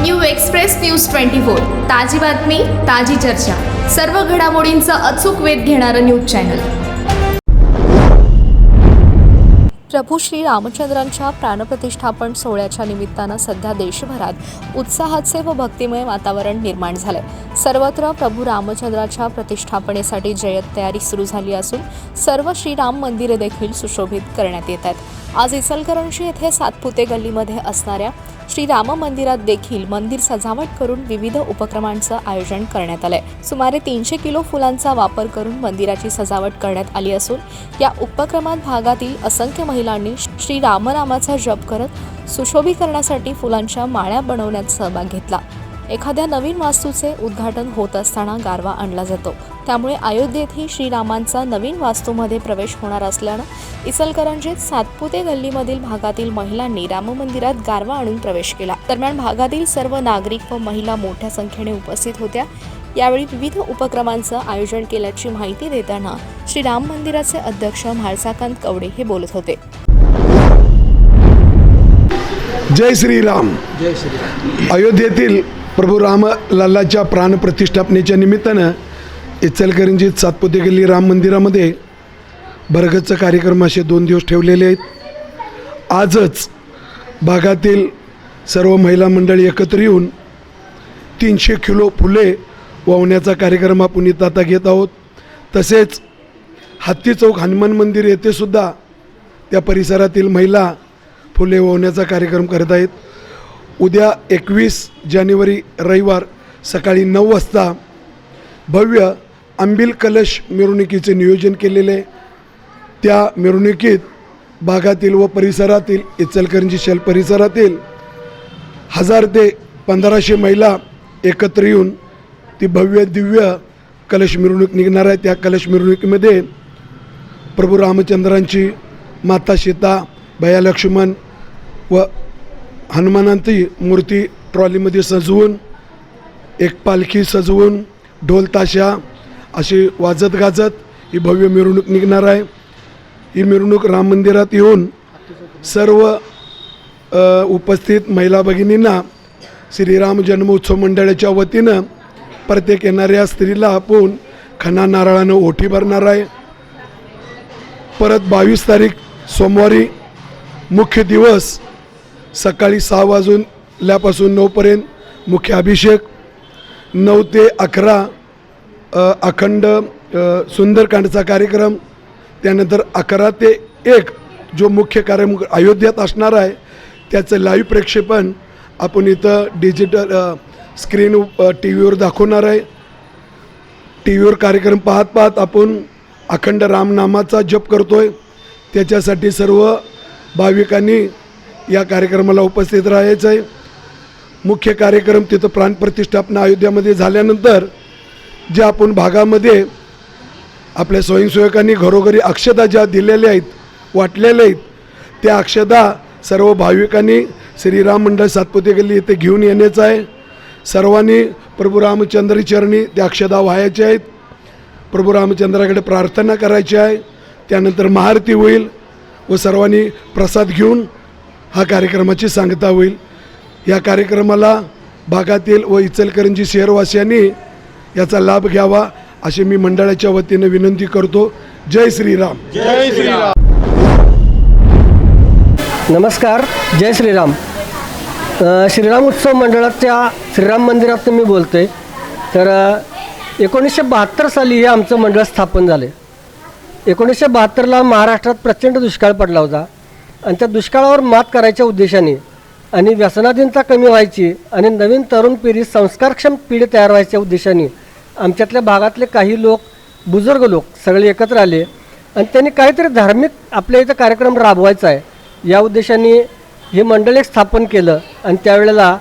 New express news twenty four. ताजी बातमी ताजी चर्चा. सर्व घडामोडींचा अचूक वेध घेणारं न्यूज चॅनल. प्रभू श्री रामचंद्रांच्या प्राणप्रतिष्ठापन सोहळ्याच्या निमित्तानं सध्या देशभरात उत्साहाचे व भक्तिमय वातावरण निर्माण झालंय. सर्वत्र प्रभू रामचंद्राच्या प्रतिष्ठापनेसाठी जय्यत तयारी सुरू झाली असून सर्व श्रीराम मंदिरे देखील सुशोभित करण्यात येत आहेत. आज इचलकरंजी येथे सातपुते गल्लीमध्ये असणाऱ्या श्री राम मंदिरात देखील मंदिर सजावट करून विविध उपक्रमांचं आयोजन करण्यात आलंय. सुमारे तीनशे किलो फुलांचा वापर करून मंदिराची सजावट करण्यात आली असून या उपक्रमात भागातील असंख्य महिलांनी श्री रामनामाचा जप करत सुशोभीकरणासाठी फुलांच्या माळ्या बनवण्यात सहभाग घेतला. एखाद्या नवीन वास्तूचे उद्घाटन होत असताना गारवा आणला जातो. त्यामुळे अयोध्येतही श्रीरामांचा नवीन वास्तूमध्ये प्रवेश होणार असल्यानं इचलकरंजीत सातपुते गल्लीमधील भागातील महिलांनी राममंदिरात गारवा आणून प्रवेश केला. दरम्यान भागातील सर्व नागरिक व महिला मोठ्या संख्येने उपस्थित होत्या. यावेळी विविध उपक्रमांचं आयोजन केल्याची माहिती देताना श्री राम मंदिराचे अध्यक्ष म्हाळसाकांत कवडे हे बोलत होते. जय श्रीराम. जय श्री अयोध्येतील प्रभू राम लल्लाच्या प्राणप्रतिष्ठापनेच्या निमित्तानं इचलकरंजीत सातपुते गल्ली राम मंदिरामध्ये भरगतचं कार्यक्रम असे दोन दिवस ठेवलेले आहेत. आजच भागातील सर्व महिला मंडळी एकत्र येऊन तीनशे किलो फुले वाहण्याचा कार्यक्रम आपण इथं आता घेत आहोत. तसेच हत्ती चौक हनुमान मंदिर येथे सुद्धा त्या परिसरातील महिला फुले वाहण्याचा कार्यक्रम करत आहेत. उद्या एकवीस जानेवारी रविवार सकाळी नऊ वाजता भव्य आंबील कलश मिरवणुकीचे नियोजन केलेले आहे. त्या मिरवणुकीत भागातील व परिसरातील इचलकरंजी शहर परिसरातील हजार ते पंधराशे महिला एकत्र येऊन ती भव्य दिव्य कलश मिरवणूक निघणार आहे त्या कलश मिरवणुकीमध्ये प्रभू रामचंद्रांची माता सीता भया लक्ष्मण व हनुमानांची मूर्ती ट्रॉलीमध्ये सजवून एक पालखी सजवून ढोल ताशा अशी वाजत गाजत ही भव्य मिरवणूक निघणार आहे. ही मिरवणूक राम मंदिरात येऊन सर्व उपस्थित महिला भगिनींना श्रीराम जन्मोत्सव मंडळाच्या वतीनं प्रत्येक येणाऱ्या स्त्रीला आपण खना नारळानं ओठी भरणार आहे. परत बावीस तारीख सोमवारी मुख्य दिवस सकाळी सहा वाजूनल्यापासून नऊपर्यंत मुख्य अभिषेक नऊ ते अकरा अखंड सुंदरकांडचा कार्यक्रम त्यानंतर अकरा ते एक जो मुख्य कार्यक्रम अयोध्येत असणार आहे त्याचं लाईव्ह प्रक्षेपण आपण इथं डिजिटल स्क्रीन टी व्हीवर दाखवणार आहे. टी व्हीवर कार्यक्रम पाहत पाहत आपण अखंड रामनामाचा जप करतोय. त्याच्यासाठी सर्व भाविकांनी या कार्यक्रमाला उपस्थित राहायचं आहे मुख्य कार्यक्रम तिथं प्राणप्रतिष्ठापना अयोध्यामध्ये झाल्यानंतर जे आपण भागामध्ये आपल्या स्वयंसेवकांनी घरोघरी अक्षता ज्या दिलेल्या आहेत वाटलेल्या आहेत त्या अक्षता सर्व भाविकांनी श्रीराम मंडळ सातपुते गल्ली इथे घेऊन येण्याचं आहे. सर्वांनी प्रभू रामचंद्रचरणी त्या अक्षदा व्हायच्या आहेत. प्रभू रामचंद्राकडे प्रार्थना करायची आहे. त्यानंतर महाआरती होईल व सर्वांनी प्रसाद घेऊन हा कार्यक्रमाची सांगता होईल. या कार्यक्रमाला भागातील व इचलकरंजी शहरवासियांनी याचा लाभ घ्यावा अशी मी मंडळाच्या वतीनं विनंती करतो. जय श्रीराम. जय श्रीराम. नमस्कार जय श्रीराम. श्रीराम उत्सव मंडळाच्या श्रीराम मंदिरात मी बोलतो तर एकोणीसशे बहात्तर साली हे आमचं मंडळ स्थापन झाले एकोणीसशे बहात्तरला महाराष्ट्रात प्रचंड दुष्काळ पडला होता. आणि त्या दुष्काळावर मात करायच्या उद्देशाने आणि व्यसनाधीनता कमी व्हायची आणि नवीन तरुण पिढी संस्कारक्षम पिढी तयार व्हायच्या उद्देशाने आमच्यातल्या भागातले काही लोक बुजुर्ग लोक सगळे एकत्र आले. आणि त्यांनी काहीतरी धार्मिक आपल्या इथं कार्यक्रम राबवायचा आहे. या उद्देशाने हे मंडळ एक स्थापन केलं. आणि त्यावेळेला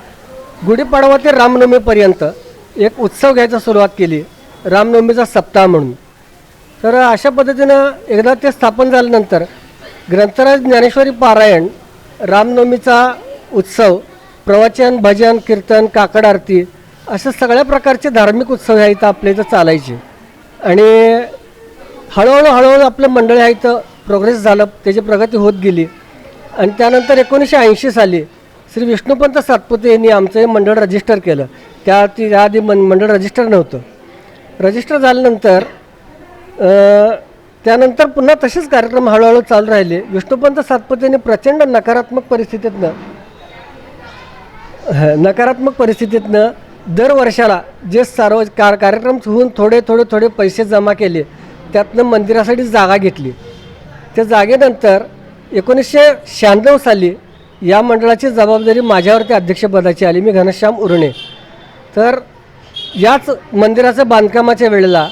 गुढीपाडवा ते रामनवमीपर्यंत एक उत्सव घ्यायचा सुरुवात केली. रामनवमीचा सप्ताह म्हणून. तर अशा पद्धतीनं एकदा ते स्थापन झाल्यानंतर ग्रंथराज ज्ञानेश्वरी पारायण रामनवमीचा उत्सव प्रवचन भजन कीर्तन काकड आरती अशा सगळ्या प्रकारचे धार्मिक उत्सव ह्या इथं आपल्या इथं चालायचे. आणि हळूहळू हळूहळू आपलं मंडळ ह्या इथं प्रोग्रेस झालं त्याची प्रगती होत गेली. आणि त्यानंतर एकोणीसशे ऐंशी साली श्री विष्णुपंत सातपुते यांनी आमचं हे मंडळ रजिस्टर केलं. त्या ती आधी मन मंडळ रजिस्टर नव्हतं. रजिस्टर झाल्यानंतर त्यानंतर पुन्हा तसेच कार्यक्रम हळूहळू चालू राहिले. विष्णुपंत सातपुतेने प्रचंड नकारात्मक परिस्थितीतनं नकारात्मक परिस्थितीतनं दर वर्षाला जे सर्व कार कार्यक्रम होऊन थोडे थोडे थोडे पैसे जमा केले त्यातनं मंदिरासाठी जागा घेतली. त्या जागेनंतर एकोणीसशे शहाण्णव साली या मंडळाची जबाबदारी माझ्यावरती अध्यक्षपदाची आली मी घनश्याम उरणे. तर याच मंदिराचं बांधकामाच्या वेळेला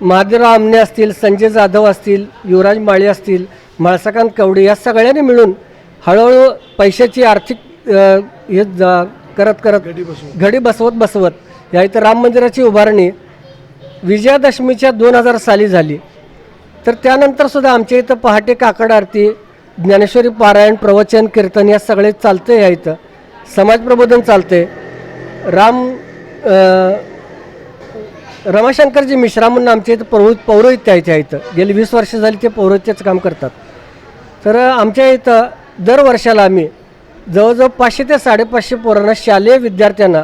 महादेवराव आमने असतील संजय जाधव असतील युवराज माळी असतील म्हाळसाकांत कवडे या सगळ्यांनी मिळून हळूहळू पैशाची आर्थिक हे जा करत करत घडी बसवत. बसवत या इथं राम मंदिराची उभारणी विजयादशमीच्या दोन हजार साली झाली. तर त्यानंतर सुद्धा आमच्या इथं पहाटे काकड आरती ज्ञानेश्वरी पारायण प्रवचन कीर्तन या सगळे चालतं या इथं. समाज प्रबोधन चालते राम रमाशंकरजी मिश्रा म्हणून आमच्या इथं पौरो पौरोहित्य आहे त्या इथं. गेली वीस वर्ष झाली ते पौरोहित्याचं काम करतात. तर आमच्या इथं दर वर्षाला आम्ही जवळजवळ पाचशे ते साडेपाचशे पोरांना शालेय विद्यार्थ्यांना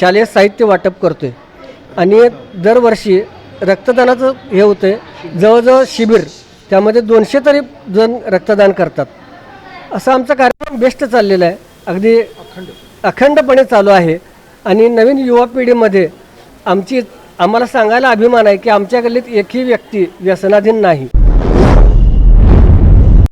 शालेय साहित्य वाटप करतो आहे आणि दरवर्षी रक्तदानाचं हे होतं आहे जवळजवळ शिबिर त्यामध्ये दोनशे तरी जण रक्तदान करतात. असा आमचा कार्यक्रम बेस्ट चाललेला आहे. अगदी अखंडपणे चालू आहे. आणि नवीन युवा पिढीमध्ये आमची आम्हाला सांगायला अभिमान आहे की आमच्या गल्लीत एकही व्यक्ती व्यसनाधीन नाही.